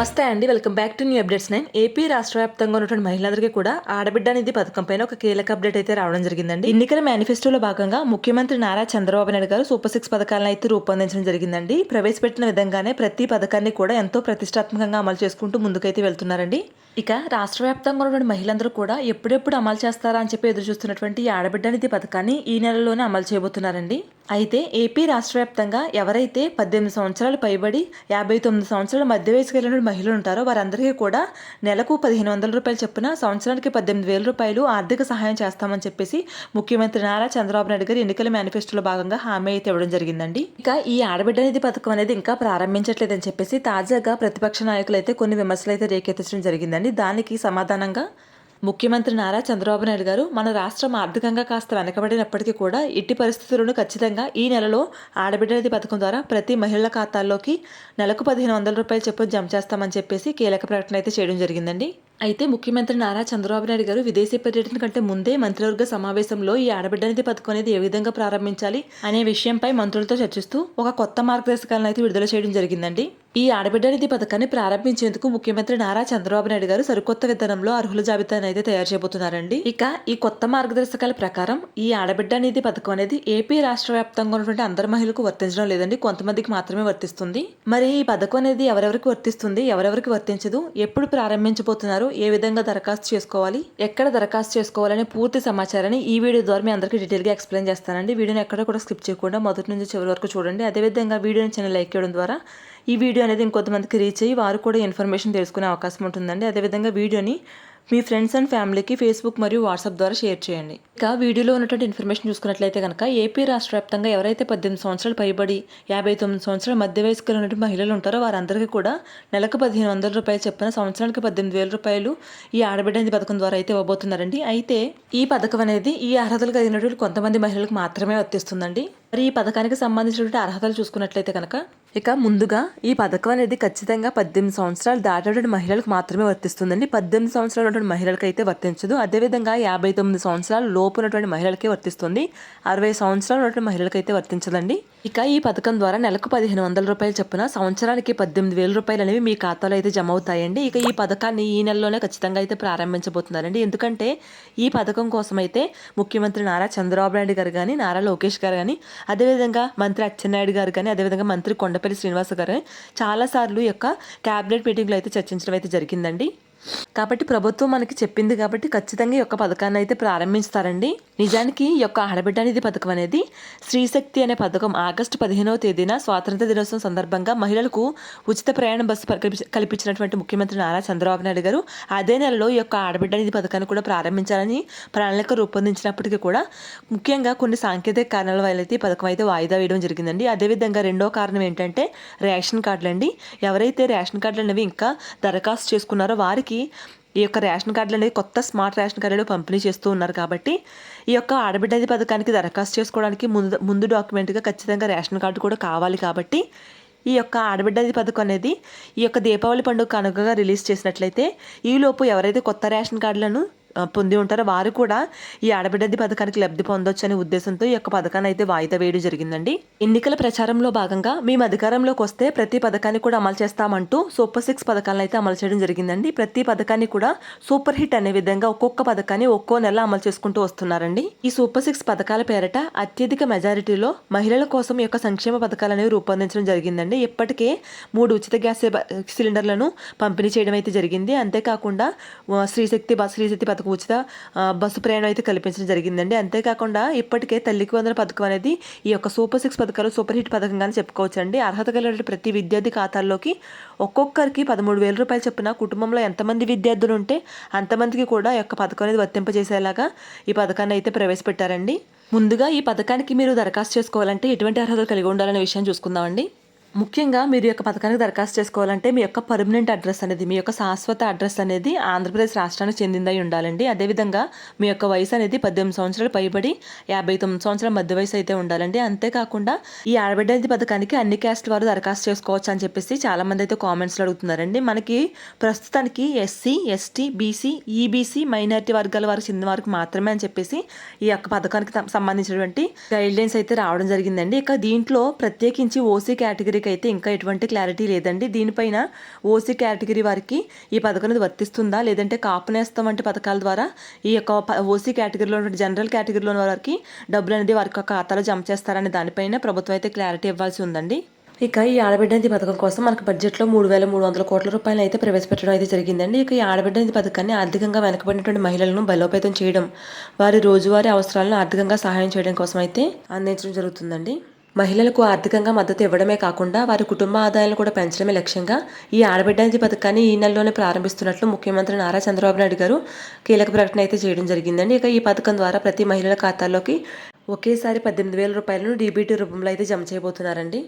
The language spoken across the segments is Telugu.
నమస్తే అండి. Welcome back to new updates nine. AP రాష్ట్ర వ్యాప్తంగా ఉన్నటువంటి మహిళలందరికీ కూడా ఆడబిడ్డ నిధి పథకం పైన ఒక కీలక అప్డేట్ అయితే రావడం జరిగిందండి. ఎన్నికల మేనిఫెస్టోలో భాగంగా ముఖ్యమంత్రి నారా చంద్రబాబు నాయుడు గారు సూపర్ సిక్స్ పథకాలను అయితే రూపొందించడం జరిగిందండి. ప్రవేశపెట్టిన విధంగానే ప్రతి పథకాన్ని కూడా ఎంతో ప్రతిష్టాత్మకంగా అమలు చేసుకుంటూ ముందుకైతే వెళ్తున్నారండి. ఇక రాష్ట్ర వ్యాప్తంగా ఉన్నటువంటి మహిళలందరూ కూడా ఎప్పుడెప్పుడు అమలు చేస్తారా అని చెప్పి ఎదురు చూస్తున్నటువంటి ఆడబిడ్డ నిధి పథకాన్ని ఈ నెలలోనే అమలు చేయబోతున్నారండి. అయితే ఏపీ రాష్ట్ర వ్యాప్తంగా ఎవరైతే పద్దెనిమిది సంవత్సరాలు పైబడి యాభై తొమ్మిది సంవత్సరాల మధ్య వయసు కలిగిన మహిళలు ఉంటారో వారందరికీ కూడా నెలకు పదిహేను వందల రూపాయలు చొప్పున సంవత్సరానికి పద్దెనిమిది వేల రూపాయలు ఆర్థిక సహాయం చేస్తామని చెప్పేసి ముఖ్యమంత్రి నారా చంద్రబాబు నాయుడు గారు ఎన్నికల మేనిఫెస్టోలో భాగంగా హామీ అయితే ఇవ్వడం జరిగిందండి. ఇక ఈ ఆడబిడ్డ నిధి పథకం అనేది ఇంకా ప్రారంభించట్లేదని చెప్పేసి తాజాగా ప్రతిపక్ష నాయకులు అయితే కొన్ని విమర్శలు అయితే రేకెత్తించడం జరిగిందండి. దానికి సమాధానంగా ముఖ్యమంత్రి నారా చంద్రబాబు నాయుడు గారు మన రాష్ట్రం ఆర్థికంగా కాస్త వెనకబడినప్పటికీ కూడా ఇట్టి పరిస్థితులను ఖచ్చితంగా ఈ నెలలో ఆడబిడ్డ పథకం ద్వారా ప్రతి మహిళల ఖాతాల్లోకి నెలకు పదిహేను వందల రూపాయలు చొప్పున జమ చేస్తామని చెప్పేసి కీలక ప్రకటన అయితే చేయడం జరిగిందండి. అయితే ముఖ్యమంత్రి నారా చంద్రబాబు నాయుడు గారు విదేశీ పర్యటన కంటే ముందే మంత్రివర్గ సమావేశంలో ఈ ఆడబిడ్డ నిధి పథకం అనేది ఏ విధంగా ప్రారంభించాలి అనే విషయంపై మంత్రులతో చర్చిస్తూ ఒక కొత్త మార్గదర్శకాలను అయితే విడుదల చేయడం జరిగిందండి. ఈ ఆడబిడ్డ నిధి పథకాన్ని ప్రారంభించేందుకు ముఖ్యమంత్రి నారా చంద్రబాబు నాయుడు గారు సరికొత్త విధానంలో అర్హుల జాబితాను అయితే తయారు చేయబోతున్నారండి. ఇక ఈ కొత్త మార్గదర్శకాల ప్రకారం ఈ ఆడబిడ్డ నిధి పథకం అనేది ఏపీ రాష్ట్ర వ్యాప్తంగా ఉన్నటువంటి అందరి మహిళలకు వర్తించడం లేదండి. కొంతమందికి మాత్రమే వర్తిస్తుంది. మరి ఈ పథకం అనేది ఎవరెవరికి వర్తిస్తుంది? ఎవరెవరికి వర్తించదు? ఎప్పుడు ప్రారంభించబోతున్నారు? ఏ విధంగా దరఖాస్తు చేసుకోవాలి ఎక్కడ దరఖాస్తు చేసుకోవాలనే పూర్తి సమాచారాన్ని ఈ వీడియో ద్వారా మీ అందరికీ డీటెయిల్గా ఎక్స్ప్లెయిన్ చేస్తానండి. వీడియోని ఎక్కడ కూడా స్కిప్ చేయకుండా మొదటి నుంచి చివరి వరకు చూడండి. అదేవిధంగా వీడియోని చిన్న లైక్ చేయడం ద్వారా ఈ వీడియో అనేది ఇంకొంతమందికి రీచ్ అయ్యి వారు కూడా ఇన్ఫర్మేషన్ తెలుసుకునే అవకాశం ఉంటుందండి. అదేవిధంగా వీడియోని మీ ఫ్రెండ్స్ అండ్ ఫ్యామిలీకి ఫేస్బుక్ మరియు వాట్సాప్ ద్వారా షేర్ చేయండి. ఇక వీడియోలో ఉన్నటువంటి ఇన్ఫర్మేషన్ చూసుకున్నట్లయితే కనుక ఏపీ రాష్ట్ర వ్యాప్తంగా ఎవరైతే పద్దెనిమిది సంవత్సరాలు పైబడి యాభై తొమ్మిది సంవత్సరాల మధ్య వయస్కులు ఉన్నటువంటి మహిళలు ఉంటారో వారందరికీ కూడా నెలకు పదిహేను వందల రూపాయలు చెప్పిన సంవత్సరానికి పద్దెనిమిది వేల రూపాయలు ఈ ఆడబిడ్డ పథకం ద్వారా అయితే ఇవ్వబోతున్నారండి. అయితే ఈ పథకం అనేది ఈ అర్హతలు కలిగినటువంటి కొంతమంది మహిళలకు మాత్రమే వర్తిస్తుందండి. మరి ఈ పథకానికి సంబంధించినటువంటి అర్హతలు చూసుకున్నట్లయితే కనుక ఇక ముందుగా ఈ పథకం అనేది ఖచ్చితంగా పద్దెనిమిది సంవత్సరాలు దాటేటువంటి మహిళలకు మాత్రమే వర్తిస్తుందండి. పద్దెనిమిది సంవత్సరాలు ఉన్నటువంటి మహిళలకు అయితే వర్తించదు. అదేవిధంగా యాభై తొమ్మిది సంవత్సరాలు లోపు ఉన్నటువంటి మహిళలకే వర్తిస్తుంది. అరవై సంవత్సరాలు ఉన్నటువంటి మహిళలకైతే అయితే వర్తించదండి. ఇక ఈ పథకం ద్వారా నెలకు పదిహేను వందల రూపాయలు చొప్పున సంవత్సరానికి పద్దెనిమిది వేల రూపాయలు అనేవి మీ ఖాతాలో అయితే జమ అవుతాయండి. ఇక ఈ పథకాన్ని ఈ నెలలోనే ఖచ్చితంగా అయితే ప్రారంభించబోతున్నారండి. ఎందుకంటే ఈ పథకం కోసం అయితే ముఖ్యమంత్రి నారా చంద్రబాబు నాయుడు గారు కానీ నారా లోకేష్ గారు కానీ అదేవిధంగా మంత్రి అచ్చెన్నాయుడు గారు కానీ అదేవిధంగా మంత్రి కొండపల్లి శ్రీనివాస గారు కానీ చాలాసార్లు యొక్క క్యాబినెట్ మీటింగ్లో అయితే చర్చించడం అయితే జరిగిందండి. కాబట్టి ప్రభుత్వం మనకి చెప్పింది కాబట్టి ఖచ్చితంగా ఈ యొక్క పథకాన్ని అయితే ప్రారంభిస్తారండి. నిజానికి ఈ యొక్క ఆడబిడ్డ నిధి పథకం అనేది స్త్రీశక్తి అనే పథకం ఆగస్టు పదిహేనవ తేదీన స్వాతంత్ర దినోత్సవం సందర్భంగా మహిళలకు ఉచిత ప్రయాణ బస్సు కల్పించినటువంటి ముఖ్యమంత్రి నారా చంద్రబాబు నాయుడు గారు అదే నెలలో ఈ యొక్క ఆడబిడ్డ నిధి పథకాన్ని కూడా ప్రారంభించాలని ప్రణాళిక రూపొందించినప్పటికీ కూడా ముఖ్యంగా కొన్ని సాంకేతిక కారణాల వల్ల అయితే ఈ పథకం అయితే వాయిదా వేయడం జరిగిందండి. అదేవిధంగా రెండో కారణం ఏంటంటే రేషన్ కార్డులండి. ఎవరైతే రేషన్ కార్డులు అనేవి ఇంకా దరఖాస్తు చేసుకున్నారో వారికి ఈ యొక్క రేషన్ కార్డులు అనేది కొత్త స్మార్ట్ రేషన్ కార్డులు పంపిణీ చేస్తూ ఉన్నారు కాబట్టి ఈ యొక్క ఆడబిడ్డది పథకానికి దరఖాస్తు చేసుకోవడానికి ముందు ముందు డాక్యుమెంట్గా ఖచ్చితంగా రేషన్ కార్డు కూడా కావాలి కాబట్టి ఈ యొక్క ఆడబిడ్డది పథకం అనేది ఈ యొక్క దీపావళి పండుగ కనుకగా రిలీజ్ చేసినట్లయితే ఈలోపు ఎవరైతే కొత్త రేషన్ కార్డులను పొంది ఉంటారో వారు కూడా ఈ ఆడబిడ్డది పథకానికి లబ్ధి పొందొచ్చు అనే ఉద్దేశంతో ఈ యొక్క పథకాన్ని అయితే వాయిదా వేయడం జరిగిందండి. ఎన్నికల ప్రచారంలో భాగంగా మేము అధికారంలోకి వస్తే ప్రతి పథకాన్ని కూడా అమలు చేస్తామంటూ సూపర్ సిక్స్ పథకాలను అయితే అమలు చేయడం జరిగిందండి. ప్రతి పథకాన్ని కూడా సూపర్ హిట్ అనే విధంగా ఒక్కొక్క పథకాన్ని ఒక్కో నెల అమలు చేసుకుంటూ వస్తున్నారండి. ఈ సూపర్ సిక్స్ పథకాల పేరట అత్యధిక మెజారిటీలో మహిళల కోసం యొక్క సంక్షేమ పథకాలు అనేవి రూపొందించడం జరిగిందండి. ఇప్పటికే మూడు ఉచిత గ్యాస్ సిలిండర్లను పంపిణీ చేయడం అయితే జరిగింది. అంతేకాకుండా శ్రీశక్తి శ్రీశక్తి పథకం పథకం ఉచిత బస్సు ప్రయాణం అయితే కల్పించడం జరిగిందండి. అంతేకాకుండా ఇప్పటికే తల్లికి వందల పథకం అనేది ఈ యొక్క సూపర్ సిక్స్ పథకాలు సూపర్ హిట్ పథకంగానే చెప్పుకోవచ్చండి. అర్హత కలిగిన ప్రతి విద్యార్థి ఖాతాల్లోకి ఒక్కొక్కరికి పదమూడు వేల రూపాయలు చొప్పున కుటుంబంలో ఎంతమంది విద్యార్థులు ఉంటే అంతమందికి కూడా యొక్క పథకం అనేది వర్తింపజేసేలాగా ఈ పథకాన్ని అయితే ప్రవేశపెట్టారండి. ముందుగా ఈ పథకానికి మీరు దరఖాస్తు చేసుకోవాలంటే ఎటువంటి అర్హతలు కలిగి ఉండాలనే విషయం చూసుకుందామండి. ముఖ్యంగా మీరు ఈ యొక్క పథకానికి దరఖాస్తు చేసుకోవాలంటే మీ యొక్క పర్మనెంట్ అడ్రస్ అనేది మీ యొక్క శాశ్వత అడ్రస్ అనేది ఆంధ్రప్రదేశ్ రాష్ట్రానికి చెందిందై ఉండాలండి. అదేవిధంగా మీ యొక్క వయసు అనేది పద్దెనిమిది సంవత్సరాలు పైబడి యాభై తొమ్మిది సంవత్సరాల మధ్య వయసు అయితే ఉండాలండి. అంతేకాకుండా ఈ ఆడబిడ్డ పథకానికి అన్ని క్యాస్ట్ వారు దరఖాస్తు చేసుకోవచ్చు అని చెప్పేసి చాలా మంది అయితే కామెంట్స్లో అడుగుతున్నారండి. మనకి ప్రస్తుతానికి SC ST BC EBC minority వర్గాల వారికి చెందిన వారికి మాత్రమే అని చెప్పేసి ఈ యొక్క పథకానికి సంబంధించినటువంటి గైడ్ లైన్స్ అయితే రావడం జరిగిందండి. ఇక దీంట్లో ప్రత్యేకించి ఓసీ కేటగిరీ కేటగిరీకి అయితే ఇంకా ఎటువంటి క్లారిటీ లేదండి. దీనిపైన ఓసీ కేటగిరీ వారికి ఈ పథకం అనేది వర్తిస్తుందా? లేదంటే కాపు నేస్తం వంటి పథకాల ద్వారా ఈ యొక్క ఓసీ కేటగిరీలో జనరల్ కేటగిరీలో వారికి డబ్బులు అనేది వారికి ఒక ఖాతాలో జమ చేస్తారనే దానిపైన ప్రభుత్వం అయితే క్లారిటీ ఇవ్వాల్సి ఉందండి. ఇక ఈ ఆడబిడ్డ నిధి పథకం కోసం మనకు బడ్జెట్లో మూడు వేల మూడు వందల కోట్ల రూపాయలు అయితే ప్రవేశపెట్టడం అయితే జరిగిందండి. ఇక ఈ ఆడబిడ్డ నిధి పథకాన్ని ఆర్థికంగా వెనకబడినటువంటి మహిళలను బలోపేతం చేయడం వారి రోజువారీ అవసరాలను ఆర్థికంగా సహాయం చేయడం కోసం అయితే అందించడం జరుగుతుందండి. మహిళలకు ఆర్థికంగా మద్దతు ఇవ్వడమే కాకుండా వారి కుటుంబ ఆదాయాలను కూడా పెంచడమే లక్ష్యంగా ఈ ఆడబిడ్డ పథకాన్ని ఈ నెలలోనే ప్రారంభిస్తున్నట్లు ముఖ్యమంత్రి నారా చంద్రబాబు నాయుడు గారు కీలక ప్రకటన అయితే చేయడం జరిగిందండి. ఇక ఈ పథకం ద్వారా ప్రతి మహిళల ఖాతాల్లోకి ఒకేసారి పద్దెనిమిది వేల రూపాయలను డీబీటీ రూపంలో అయితే జమ చేయబోతున్నారండి.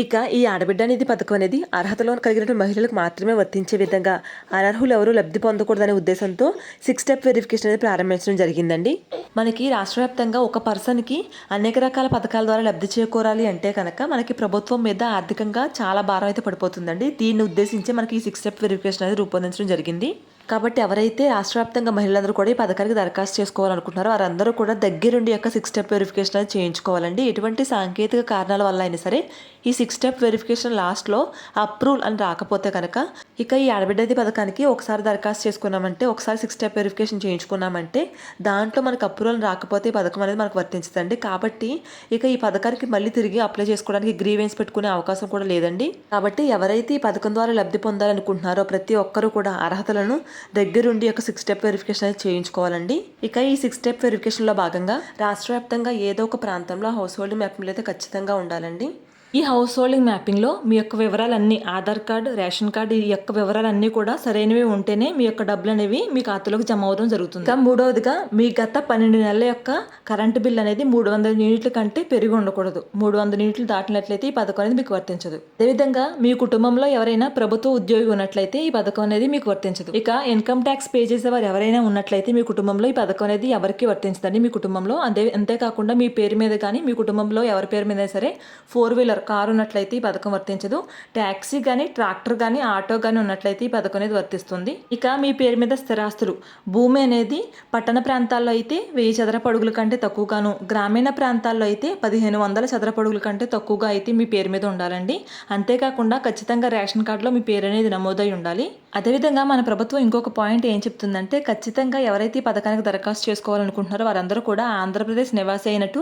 ఇక ఈ ఆడబిడ్డ నిధి పథకం అనేది అర్హతలో కలిగిన మహిళలకు మాత్రమే వర్తించే విధంగా అనర్హులు ఎవరు లబ్ధి పొందకూడదనే ఉద్దేశంతో సిక్స్ స్టెప్ వెరిఫికేషన్ అనేది ప్రారంభించడం జరిగిందండి. మనకి రాష్ట్ర వ్యాప్తంగా ఒక పర్సన్కి అనేక రకాల పథకాల ద్వారా లబ్ధి చేకూరాలి అంటే కనుక మనకి ప్రభుత్వం మీద ఆర్థికంగా చాలా భారం అయితే పడిపోతుందండి. దీన్ని ఉద్దేశించి మనకి ఈ సిక్స్ స్టెప్ వెరిఫికేషన్ అనేది రూపొందించడం జరిగింది. కాబట్టి ఎవరైతే రాష్ట్ర వ్యాప్తంగా మహిళలందరూ కూడా ఈ పథకానికి దరఖాస్తు చేసుకోవాలనుకుంటున్నారో వారందరూ కూడా దగ్గరుండి యొక్క సిక్స్ స్టెప్ వెరిఫికేషన్ అనేది చేయించుకోవాలండి. ఎటువంటి సాంకేతిక కారణాల వల్ల అయినా సరే ఈ సిక్స్ స్టెప్ వెరిఫికేషన్ లాస్ట్లో అప్రూవల్ అని రాకపోతే కనుక ఇక ఈ ఆడబిడ్డది పథకానికి ఒకసారి దరఖాస్తు చేసుకున్నామంటే ఒకసారి సిక్స్ స్టెప్ వెరిఫికేషన్ చేయించుకున్నామంటే దాంట్లో మనకు అప్రూవల్ రాకపోతే ఈ పథకం అనేది మనకు వర్తించదండి. కాబట్టి ఇక ఈ పథకానికి మళ్ళీ తిరిగి అప్లై చేసుకోవడానికి గ్రీవెన్స్ పెట్టుకునే అవకాశం కూడా లేదండి. కాబట్టి ఎవరైతే ఈ పథకం ద్వారా లబ్ధి పొందాలనుకుంటున్నారో ప్రతి ఒక్కరూ కూడా అర్హతలను దగ్గరుండి ఒక సిక్స్ స్టెప్ వెరిఫికేషన్ అనేది చేయించుకోవాలండి. ఇక ఈ సిక్స్ స్టెప్ వెరిఫికేషన్లో భాగంగా రాష్ట్ర వ్యాప్తంగా ఏదో ఒక ప్రాంతంలో హౌస్ హోల్డ్ మ్యాపింగ్లు అయితే ఖచ్చితంగా ఉండాలండి. ఈ హౌస్ హోల్డింగ్ మ్యాపింగ్లో మీ యొక్క వివరాలన్నీ ఆధార్ కార్డు రేషన్ కార్డు ఈ యొక్క వివరాలన్నీ కూడా సరైనవి ఉంటేనే మీ యొక్క డబ్బులు అనేవి మీ ఖాతాలోకి జమ అవడం జరుగుతుంది. ఇంకా మూడవదిగా మీ గత పన్నెండు నెలల యొక్క కరెంటు బిల్ అనేది మూడు వందల యూనిట్ల కంటే పెరిగి ఉండకూడదు. మూడు వందల యూనిట్లు దాటినట్లయితే ఈ పథకం అనేది మీకు వర్తించదు. అదేవిధంగా మీ కుటుంబంలో ఎవరైనా ప్రభుత్వ ఉద్యోగి ఉన్నట్లయితే ఈ పథకం అనేది మీకు వర్తించదు. ఇక ఇన్కమ్ ట్యాక్స్ పే చేసేవారు ఎవరైనా ఉన్నట్లయితే మీ కుటుంబంలో ఈ పథకం అనేది ఎవరికి వర్తించదండి మీ కుటుంబంలో. అంతే అంతేకాకుండా మీ పేరు మీద కానీ మీ కుటుంబంలో ఎవరి పేరు మీద సరే ఫోర్ వీలర్ కారు ఉన్నట్లయితే ఈ పథకం వర్తించదు. ట్యాక్సీ కానీ ట్రాక్టర్ కానీ ఆటో కానీ ఉన్నట్లయితే ఈ పథకం అనేది వర్తిస్తుంది. ఇక మీ పేరు మీద స్థిరాస్తులు. భూమి అనేది పట్టణ ప్రాంతాల్లో అయితే వెయ్యి చదరపడుగుల కంటే తక్కువగాను. గ్రామీణ ప్రాంతాల్లో అయితే పదిహేను వందల చదరపడుగుల కంటే తక్కువగా అయితే మీ పేరు మీద ఉండాలండి. అంతేకాకుండా ఖచ్చితంగా రేషన్ కార్డులో మీ పేరు అనేది నమోదై ఉండాలి. అదేవిధంగా మన ప్రభుత్వం ఇంకొక పాయింట్ ఏం చెప్తుందంటే ఖచ్చితంగా ఎవరైతే ఈ పథకానికి దరఖాస్తు చేసుకోవాలనుకుంటున్నారో వారందరూ కూడా ఆంధ్రప్రదేశ్ నివాసి అయినట్టు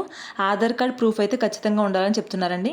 ఆధార్ కార్డ్ ప్రూఫ్ అయితే ఖచ్చితంగా ఉండాలని చెప్తున్నారండి.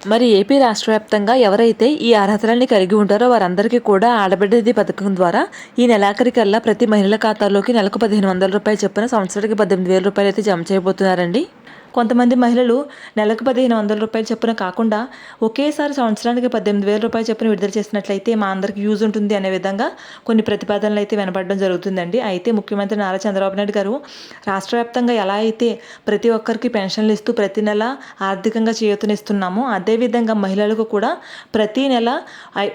మరి ఏపీ రాష్ట్ర వ్యాప్తంగా ఎవరైతే ఈ అర్హతలన్నీ కలిగి ఉంటారో వారందరికీ కూడా ఆడబిడ్డది పథకం ద్వారా ఈ నెలాఖరికల్లా ప్రతి మహిళల ఖాతాలోకి నెలకు పదిహేను వందల రూపాయలు చొప్పున సంవత్సరానికి పద్దెనిమిది వేల రూపాయలు అయితే జమ చేయబోతున్నారండి. కొంతమంది మహిళలు నెలకు పదిహేను వందల రూపాయలు చొప్పున కాకుండా ఒకేసారి సంవత్సరానికి పద్దెనిమిది వేల రూపాయలు చొప్పున విడుదల చేసినట్లయితే మా అందరికి యూజ్ ఉంటుంది అనే విధంగా కొన్ని ప్రతిపాదనలు అయితే వినపడడం జరుగుతుందండి. అయితే ముఖ్యమంత్రి నారా చంద్రబాబు నాయుడు గారు రాష్ట్ర వ్యాప్తంగా ఎలా అయితే ప్రతి ఒక్కరికి పెన్షన్లు ఇస్తూ ప్రతి నెల ఆర్థికంగా చేయూతనిస్తున్నామో అదేవిధంగా మహిళలకు కూడా ప్రతి నెల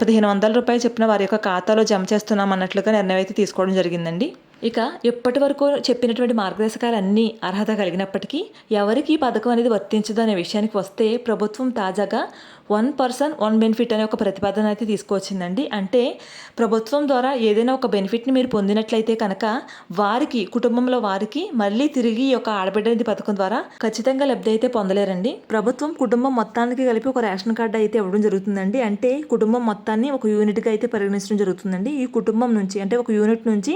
పదిహేను వందల రూపాయలు చొప్పున వారి యొక్క ఖాతాలో జమ చేస్తున్నాం అన్నట్లుగా నిర్ణయం అయితే తీసుకోవడం జరిగిందండి. ఇక ఇప్పటి వరకు చెప్పినటువంటి మార్గదర్శకాలు అన్నీ అర్హత కలిగినప్పటికీ ఎవరికి ఈ పథకం అనేది వర్తించదు అనే విషయానికి వస్తే ప్రభుత్వం తాజాగా వన్ పర్సన్ వన్ బెనిఫిట్ అనే ఒక ప్రతిపాదన అయితే తీసుకొచ్చిందండి అంటే ప్రభుత్వం ద్వారా ఏదైనా ఒక బెనిఫిట్ని మీరు పొందినట్లయితే కనుక వారికి కుటుంబంలో వారికి మళ్ళీ తిరిగి ఈ యొక్క ఆడబిడ్డ పథకం ద్వారా ఖచ్చితంగా లబ్ధి అయితే పొందలేరండి. ప్రభుత్వం కుటుంబం మొత్తానికి కలిపి ఒక రేషన్ కార్డు అయితే ఇవ్వడం జరుగుతుందండి. అంటే కుటుంబం మొత్తాన్ని ఒక యూనిట్గా అయితే పరిగణించడం జరుగుతుందండి. ఈ కుటుంబం నుంచి అంటే ఒక యూనిట్ నుంచి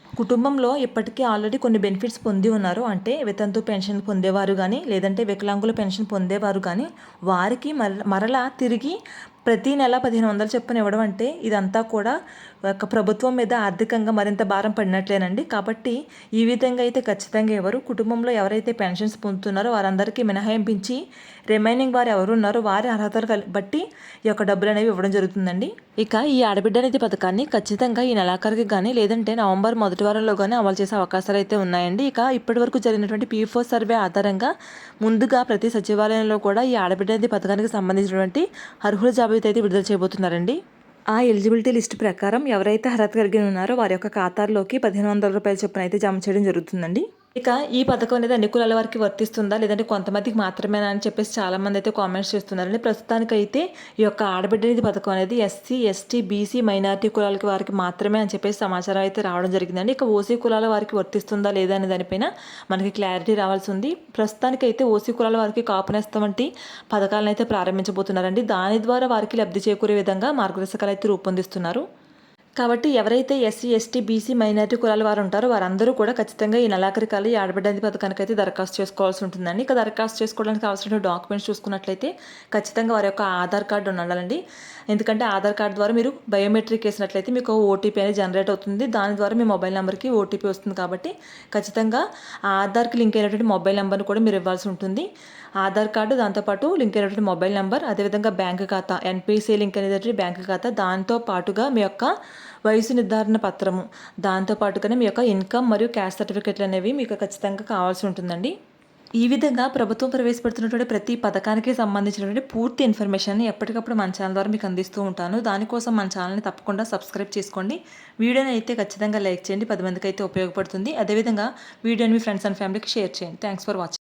కుటుంబంలో ఇప్పటికీ ఆల్రెడీ కొన్ని బెనిఫిట్స్ పొంది ఉన్నారు. అంటే వితంతు పెన్షన్ పొందేవారు కానీ లేదంటే వికలాంగుల పెన్షన్ పొందేవారు కానీ వారికి మర మరలా తిరిగి ప్రతి నెల పదిహేను వందలు చొప్పున ఇవ్వడం అంటే ఇదంతా కూడా ఒక ప్రభుత్వం మీద ఆర్థికంగా మరింత భారం పడినట్లేనండి. కాబట్టి ఈ విధంగా అయితే ఖచ్చితంగా ఎవరు కుటుంబంలో ఎవరైతే పెన్షన్స్ పొందుతున్నారో వారందరికీ మినహాయింపించి రిమైనింగ్ వారు ఎవరు ఉన్నారో వారి అర్హతలు బట్టి ఈ యొక్క డబ్బులు అనేవి ఇవ్వడం జరుగుతుందండి. ఇక ఈ ఆడబిడ్డ అనేది పథకాన్ని ఖచ్చితంగా ఈ నెలాఖరికి కానీ లేదంటే నవంబర్ మొదటి వారంలో కానీ అమలు చేసే అవకాశాలు అయితే ఉన్నాయండి. ఇక ఇప్పటి వరకు జరిగినటువంటి పీఫో ఫోర్ సర్వే ఆధారంగా ముందుగా ప్రతి సచివాలయంలో కూడా ఈ ఆడబిడ్డ అనేది పథకానికి సంబంధించినటువంటి అర్హుల జాబితా అయితే విడుదల చేయబోతున్నారండి? ఆ ఎలిజిబిలిటీ లిస్ట్ ప్రకారం ఎవరైతే అర్హత కలిగి ఉన్నారో వారి యొక్క ఖాతాల్లోకి పదిహేను వందల రూపాయల చొప్పున అయితే జమ చేయడం జరుగుతుందండి. ఇక ఈ పథకం అనేది అన్ని కులాల వారికి వర్తిస్తుందా? లేదంటే కొంతమందికి మాత్రమేనా అని చెప్పేసి చాలా మంది అయితే కామెంట్స్ చేస్తున్నారండి. ప్రస్తుతానికి అయితే ఈ యొక్క ఆడబిడ్డ నిధి పథకం అనేది ఎస్సీ ఎస్టీ బీసీ మైనారిటీ కులాలకి వారికి మాత్రమే అని చెప్పేసి సమాచారం అయితే రావడం జరిగిందండి. ఇక ఓసీ కులాల వారికి వర్తిస్తుందా లేదా అనే దానిపైన మనకి క్లారిటీ రావాల్సి ఉంది. ప్రస్తుతానికి అయితే ఓసీ కులాల వారికి కాపునేస్తం వంటి పథకాలను అయితే ప్రారంభించబోతున్నారండి. దాని ద్వారా వారికి లబ్ధి చేకూరే విధంగా మార్గదర్శకాలు అయితే రూపొందిస్తున్నారు. కాబట్టి ఎవరైతే ఎస్సీ ఎస్టీ బీసీ మైనారిటీ కులాల వారు ఉంటారో వారందరూ కూడా ఖచ్చితంగా ఈ నెలాఖరి కాలం ఈ ఆడబిడ్డ పథకానికి అయితే దరఖాస్తు చేసుకోవాల్సి ఉంటుందండి. ఇక దరఖాస్తు చేసుకోవడానికి అవసరమైన డాక్యుమెంట్స్ చూసుకున్నట్లయితే ఖచ్చితంగా వారి యొక్క ఆధార్ కార్డు ఉండాలండి. ఎందుకంటే ఆధార్ కార్డు ద్వారా మీరు బయోమెట్రిక్ వేసినట్లయితే మీకు ఓటీపీ అనేది జనరేట్ అవుతుంది. దాని ద్వారా మీ మొబైల్ నెంబర్కి ఓటీపీ వస్తుంది కాబట్టి ఖచ్చితంగా ఆ ఆధార్కి లింక్ అయినటువంటి మొబైల్ నెంబర్ని కూడా మీరు ఇవ్వాల్సి ఉంటుంది. ఆధార్ కార్డు దాంతోపాటు లింక్ అయినటువంటి మొబైల్ నెంబర్ అదేవిధంగా బ్యాంక్ ఖాతా ఎన్పిసి లింక్ అనేటువంటి బ్యాంక్ ఖాతా దాంతో పాటుగా మీ యొక్క వయసు నిర్ధారణ పత్రము దాంతో పాటుగానే మీ యొక్క ఇన్కమ్ మరియు క్యాష్ సర్టిఫికెట్లు అనేవి మీకు ఖచ్చితంగా కావాల్సి ఉంటుందండి. ఈ విధంగా ప్రభుత్వం ప్రవేశపెడుతున్నటువంటి ప్రతి పథకానికి సంబంధించినటువంటి పూర్తి ఇన్ఫర్మేషన్ని ఎప్పటికప్పుడు మన ఛానల్ ద్వారా మీకు అందిస్తూ ఉంటాను. దానికోసం మన ఛానల్ని తప్పకుండా సబ్స్క్రైబ్ చేసుకోండి. వీడియోని అయితే ఖచ్చితంగా లైక్ చేయండి. పది మందికి అయితే ఉపయోగపడుతుంది. అదేవిధంగా వీడియోని మీ ఫ్రెండ్స్ అండ్ ఫ్యామిలీకి షేర్ చేయండి. Thanks for watching.